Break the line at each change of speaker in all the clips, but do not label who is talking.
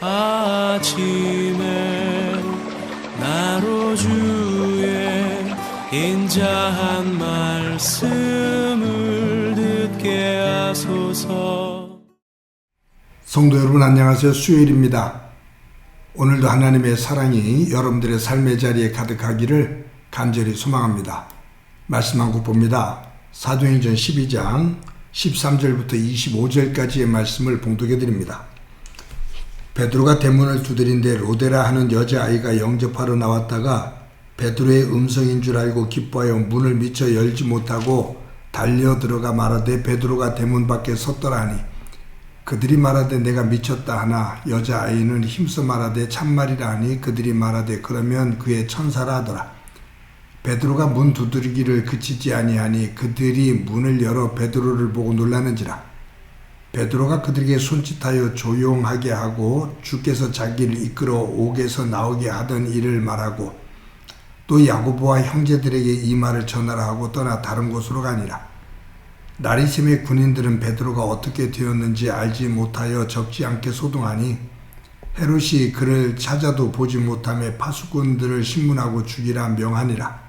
아침에 나로 주의 인자한 말씀을 듣게 하소서
성도 여러분 안녕하세요. 수요일입니다. 오늘도 하나님의 사랑이 여러분들의 삶의 자리에 가득하기를 간절히 소망합니다. 말씀 한국 봅니다. 사도행전 12장 13절부터 25절까지의 말씀을 봉독해 드립니다. 베드로가 대문을 두드린 데 로데라 하는 여자아이가 영접하러 나왔다가 베드로의 음성인 줄 알고 기뻐하여 문을 미처 열지 못하고 달려 들어가 말하되 베드로가 대문 밖에 섰더라 하니 그들이 말하되 내가 미쳤다 하나 여자아이는 힘써 말하되 참말이라 하니 그들이 말하되 그러면 그의 천사라 하더라. 베드로가 문 두드리기를 그치지 아니하니 그들이 문을 열어 베드로를 보고 놀라는지라. 베드로가 그들에게 손짓하여 조용하게 하고 주께서 자기를 이끌어 옥에서 나오게 하던 일을 말하고 또 야고보와 형제들에게 이 말을 전하라 하고 떠나 다른 곳으로 가니라. 나리심의 군인들은 베드로가 어떻게 되었는지 알지 못하여 적지 않게 소동하니 헤롯이 그를 찾아도 보지 못함에 파수꾼들을 신문하고 죽이라 명하니라.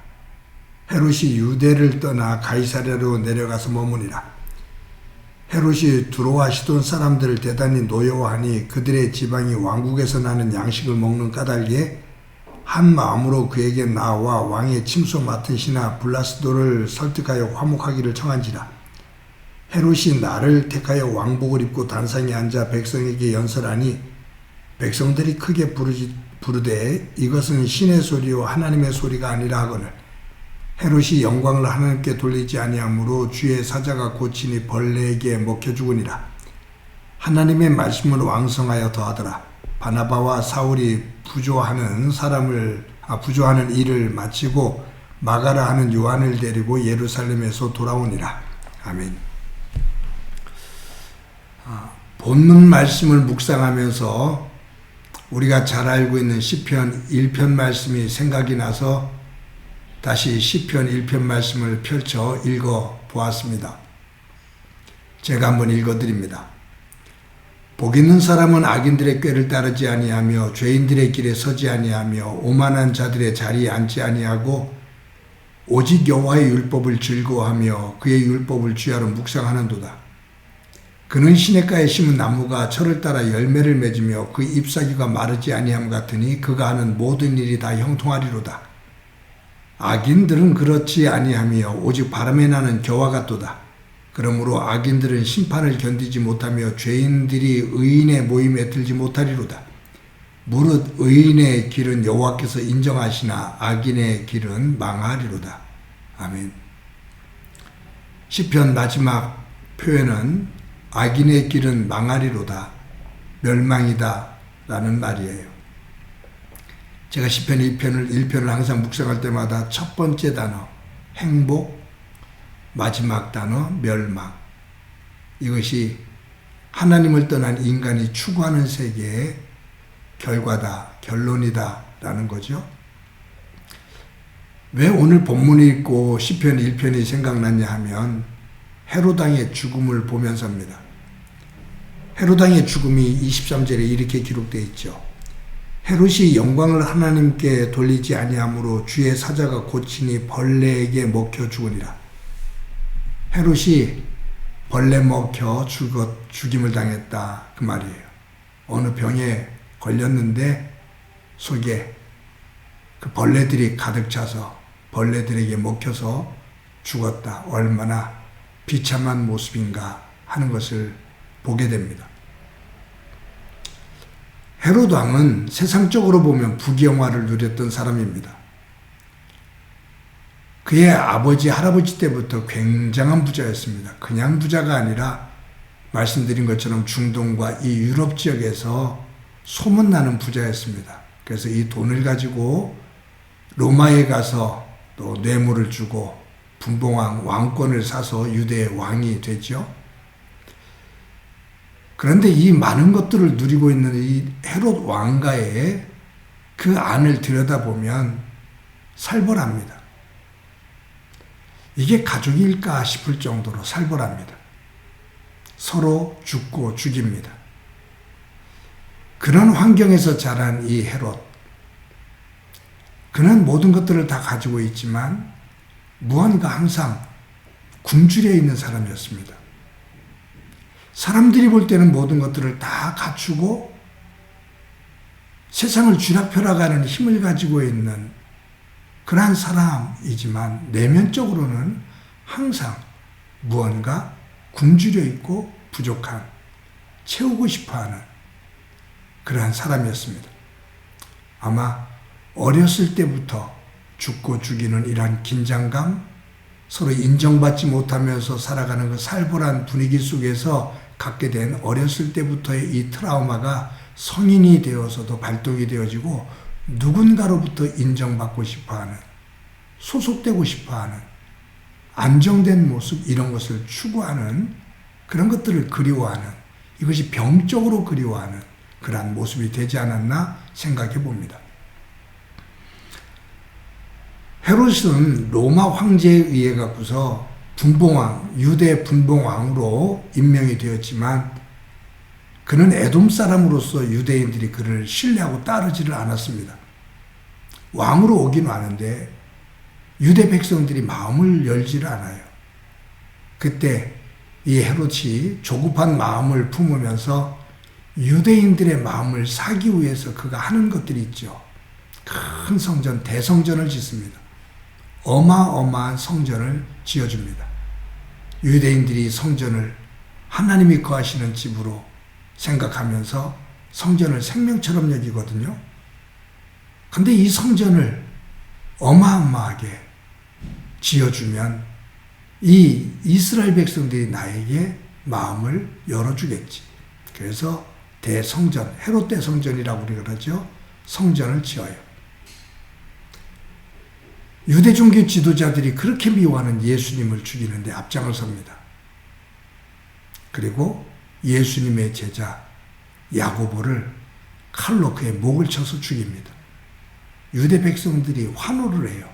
헤롯이 유대를 떠나 가이사랴로 내려가서 머무니라. 헤롯이 두로와 시돈 사람들을 대단히 노여워하니 그들의 지방이 왕국에서 나는 양식을 먹는 까닭에 한 마음으로 그에게 나와 왕의 침소 맡은 신하 블라스도를 설득하여 화목하기를 청한지라. 헤롯이 나를 택하여 왕복을 입고 단상에 앉아 백성에게 연설하니 백성들이 크게 부르지, 부르되 이것은 신의 소리요 하나님의 소리가 아니라 하거늘 헤롯이 영광을 하나님께 돌리지 아니하므로 주의 사자가 고치니 벌레에게 먹혀 죽으니라. 하나님의 말씀을 왕성하여 더하더라. 바나바와 사울이 부조하는 사람을 아, 부조하는 일을 마치고 마가라 하는 요한을 데리고 예루살렘에서 돌아오니라. 아멘. 아, 본문 말씀을 묵상하면서 우리가 잘 알고 있는 시편 1편 말씀이 생각이 나서 다시 시편 1편 말씀을 펼쳐 읽어 보았습니다. 제가 한번 읽어 드립니다. 복 있는 사람은 악인들의 꾀를 따르지 아니하며 죄인들의 길에 서지 아니하며 오만한 자들의 자리에 앉지 아니하고 오직 여호와의 율법을 즐거워하며 그의 율법을 주야로 묵상하는도다. 그는 시냇가에 심은 나무가 철을 따라 열매를 맺으며 그 잎사귀가 마르지 아니함 같으니 그가 하는 모든 일이 다 형통하리로다. 악인들은 그렇지 아니하며 오직 바람에 나는 겨와 같도다. 그러므로 악인들은 심판을 견디지 못하며 죄인들이 의인의 모임에 들지 못하리로다. 무릇 의인의 길은 여호와께서 인정하시나 악인의 길은 망하리로다. 아멘. 시편 마지막 표현은 악인의 길은 망하리로다. 멸망이다. 라는 말이에요. 제가 10편, 2편을, 1편을 항상 묵상할 때마다 첫 번째 단어, 행복, 마지막 단어, 멸망. 이것이 하나님을 떠난 인간이 추구하는 세계의 결과다, 결론이다. 라는 거죠. 왜 오늘 본문이 있고 10편, 1편이 생각났냐 하면 헤로당의 죽음을 보면서입니다. 헤로당의 죽음이 23절에 이렇게 기록되어 있죠. 헤롯이 영광을 하나님께 돌리지 아니하므로 주의 사자가 고치니 벌레에게 먹혀 죽으리라. 헤롯이 벌레 먹혀 죽었, 죽임을 당했다. 그 말이에요. 어느 병에 걸렸는데 속에 그 벌레들이 가득 차서 벌레들에게 먹혀서 죽었다. 얼마나 비참한 모습인가 하는 것을 보게 됩니다. 헤롯 왕은 세상적으로 보면 부귀영화를 누렸던 사람입니다. 그의 아버지, 할아버지 때부터 굉장한 부자였습니다. 그냥 부자가 아니라 말씀드린 것처럼 중동과 이 유럽 지역에서 소문나는 부자였습니다. 그래서 이 돈을 가지고 로마에 가서 또 뇌물을 주고 분봉왕 왕권을 사서 유대의 왕이 되죠. 그런데 이 많은 것들을 누리고 있는 이 헤롯 왕가의 그 안을 들여다보면 살벌합니다. 이게 가족일까 싶을 정도로 살벌합니다. 서로 죽고 죽입니다. 그런 환경에서 자란 이 헤롯. 그는 모든 것들을 다 가지고 있지만 무언가 항상 굶주려 있는 사람이었습니다. 사람들이 볼 때는 모든 것들을 다 갖추고 세상을 쥐락펴락하는 힘을 가지고 있는 그러한 사람이지만 내면적으로는 항상 무언가 굶주려 있고 부족한 채우고 싶어하는 그러한 사람이었습니다. 아마 어렸을 때부터 죽고 죽이는 이러한 긴장감, 서로 인정받지 못하면서 살아가는 그 살벌한 분위기 속에서 갖게 된 어렸을 때부터의 이 트라우마가 성인이 되어서도 발동이 되어지고 누군가로부터 인정받고 싶어 하는, 소속되고 싶어 하는, 안정된 모습, 이런 것을 추구하는 그런 것들을 그리워하는, 이것이 병적으로 그리워하는 그러한 모습이 되지 않았나 생각해 봅니다. 헤롯은 로마 황제에 의해 갖고서 분봉왕, 유대 분봉왕으로 임명이 되었지만 그는 에돔 사람으로서 유대인들이 그를 신뢰하고 따르지를 않았습니다. 왕으로 오긴 와는데 유대 백성들이 마음을 열지를 않아요. 그때 이 헤롯이 조급한 마음을 품으면서 유대인들의 마음을 사기 위해서 그가 하는 것들이 있죠. 큰 성전, 대성전을 짓습니다. 어마어마한 성전을 지어줍니다. 유대인들이 성전을 하나님이 거하시는 집으로 생각하면서 성전을 생명처럼 여기거든요. 근데 이 성전을 어마어마하게 지어주면 이 이스라엘 백성들이 나에게 마음을 열어주겠지. 그래서 대성전, 헤롯 대성전이라고 우리가 그러죠. 성전을 지어요. 유대 종교 지도자들이 그렇게 미워하는 예수님을 죽이는데 앞장을 섭니다. 그리고 예수님의 제자 야고보를 칼로 그의 목을 쳐서 죽입니다. 유대 백성들이 환호를 해요.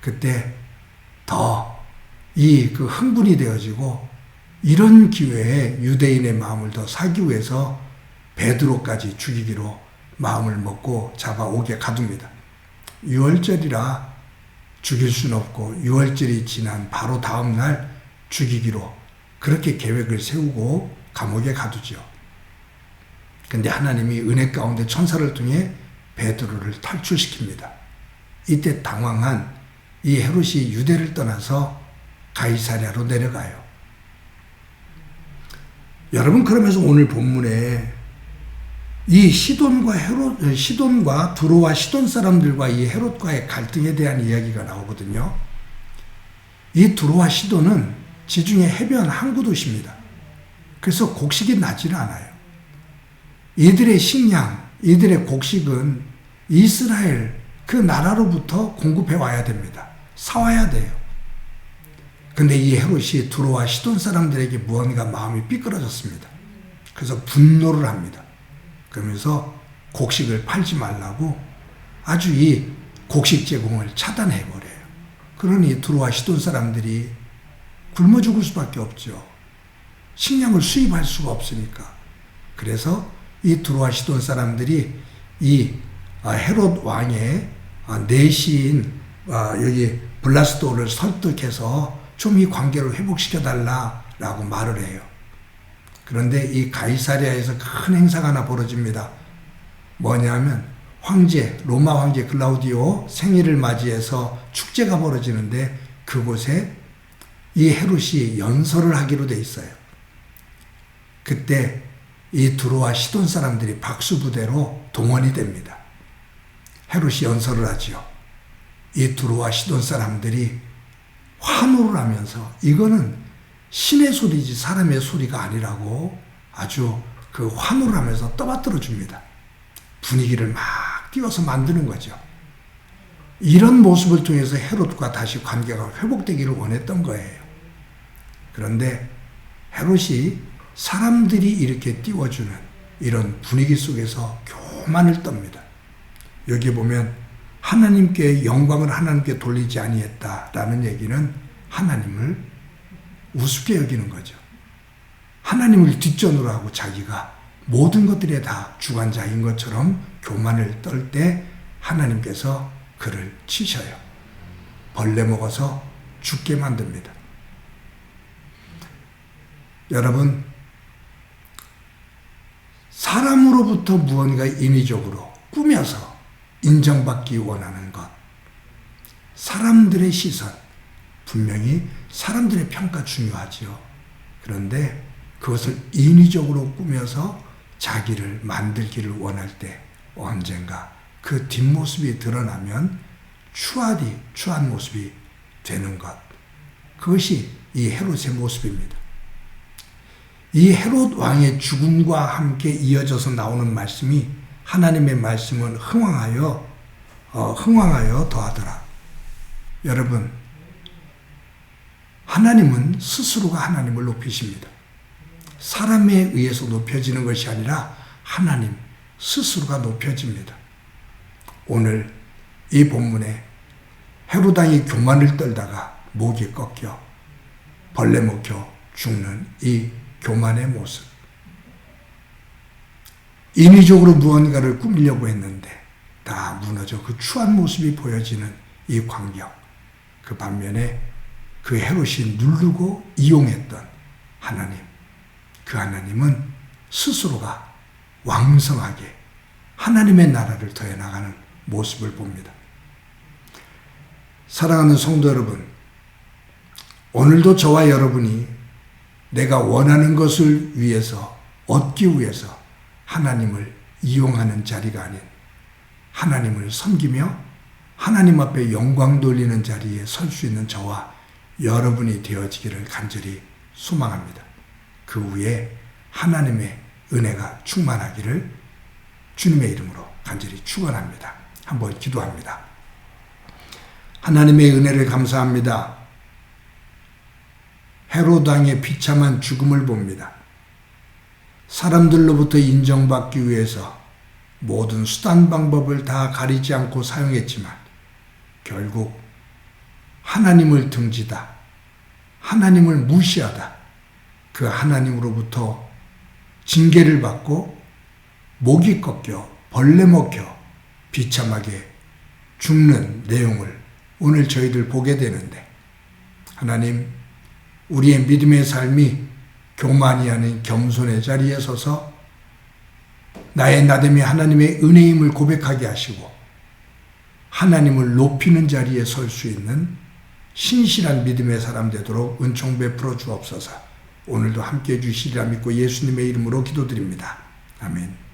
그때 더 이 그 흥분이 되어지고 이런 기회에 유대인의 마음을 더 사기 위해서 베드로까지 죽이기로 마음을 먹고 잡아오게 가둡니다. 6월절이라 죽일 수는 없고 6월절이 지난 바로 다음 날 죽이기로 그렇게 계획을 세우고 감옥에 가두죠. 근데 하나님이 은혜 가운데 천사를 통해 베드로를 탈출시킵니다. 이때 당황한 이 헤롯이 유대를 떠나서 가이사랴로 내려가요. 여러분 그러면서 오늘 본문에 이 시돈과 헤롯 시돈과 두로와 시돈 사람들과 이 헤롯과의 갈등에 대한 이야기가 나오거든요. 이 두로와 시돈은 지중해 해변 항구 도시입니다. 그래서 곡식이 나지를 않아요. 이들의 식량, 이들의 곡식은 이스라엘 그 나라로부터 공급해 와야 됩니다. 사와야 돼요. 근데 이 헤롯이 두로와 시돈 사람들에게 무언가 마음이 삐끄러졌습니다. 그래서 분노를 합니다. 그러면서 곡식을 팔지 말라고 아주 이 곡식 제공을 차단해 버려요. 그러니 두로와 시돈 사람들이 굶어 죽을 수밖에 없죠. 식량을 수입할 수가 없으니까. 그래서 이 두로와 시돈 사람들이 이 아, 헤롯 왕의 아, 내시인 아, 여기 블라스도를 설득해서 좀 이 관계를 회복시켜 달라라고 말을 해요. 그런데 이 가이사리아에서 큰 행사가 하나 벌어집니다. 뭐냐면 황제 로마 황제 글라우디오 생일을 맞이해서 축제가 벌어지는데 그곳에 이 헤롯이 연설을 하기로 돼 있어요. 그때 이 두로와 시돈 사람들이 박수 부대로 동원이 됩니다. 헤롯이 연설을 하지요. 이 두로와 시돈 사람들이 환호를 하면서 이거는 신의 소리지 사람의 소리가 아니라고 아주 그 환호를 하면서 떠받들어 줍니다. 분위기를 막 띄워서 만드는 거죠. 이런 모습을 통해서 헤롯과 다시 관계가 회복되기를 원했던 거예요. 그런데 헤롯이 사람들이 이렇게 띄워주는 이런 분위기 속에서 교만을 떱니다. 여기 보면 하나님께 영광을 하나님께 돌리지 아니했다라는 얘기는 하나님을 우습게 여기는 거죠. 하나님을 뒷전으로 하고 자기가 모든 것들에 다 주관자인 것처럼 교만을 떨 때 하나님께서 그를 치셔요. 벌레 먹어서 죽게 만듭니다. 여러분, 사람으로부터 무언가 인위적으로 꾸며서 인정받기 원하는 것, 사람들의 시선, 분명히 사람들의 평가 중요하지요. 그런데 그것을 인위적으로 꾸며서 자기를 만들기를 원할 때 언젠가 그 뒷모습이 드러나면 추하디, 추한 모습이 되는 것. 그것이 이 헤롯의 모습입니다. 이 헤롯 왕의 죽음과 함께 이어져서 나오는 말씀이 하나님의 말씀은 흥왕하여 어, 흥왕하여 더하더라. 여러분 하나님은 스스로가 하나님을 높이십니다. 사람에 의해서 높여지는 것이 아니라 하나님 스스로가 높여집니다. 오늘 이 본문에 헤로당이 교만을 떨다가 목이 꺾여 벌레 먹혀 죽는 이 교만의 모습. 인위적으로 무언가를 꾸미려고 했는데 다 무너져 그 추한 모습이 보여지는 이 광경. 그 반면에 그 헤롯이 누르고 이용했던 하나님. 그 하나님은 스스로가 왕성하게 하나님의 나라를 더해 나가는 모습을 봅니다. 사랑하는 성도 여러분, 오늘도 저와 여러분이 내가 원하는 것을 위해서 얻기 위해서 하나님을 이용하는 자리가 아닌 하나님을 섬기며 하나님 앞에 영광 돌리는 자리에 설 수 있는 저와 여러분이 되어지기를 간절히 소망합니다. 그 위에 하나님의 은혜가 충만하기를 주님의 이름으로 간절히 축원합니다. 한번 기도합니다. 하나님의 은혜를 감사합니다. 헤로당의 비참한 죽음을 봅니다. 사람들로부터 인정받기 위해서 모든 수단 방법을 다 가리지 않고 사용했지만 결국 하나님을 등지다. 하나님을 무시하다. 그 하나님으로부터 징계를 받고 목이 꺾여 벌레 먹혀 비참하게 죽는 내용을 오늘 저희들 보게 되는데 하나님 우리의 믿음의 삶이 교만이 아닌 겸손의 자리에 서서 나의 나됨이 하나님의 은혜임을 고백하게 하시고 하나님을 높이는 자리에 설 수 있는 신실한 믿음의 사람 되도록 은총 베풀어 주옵소서. 오늘도 함께 해 주시리라 믿고 예수님의 이름으로 기도드립니다. 아멘.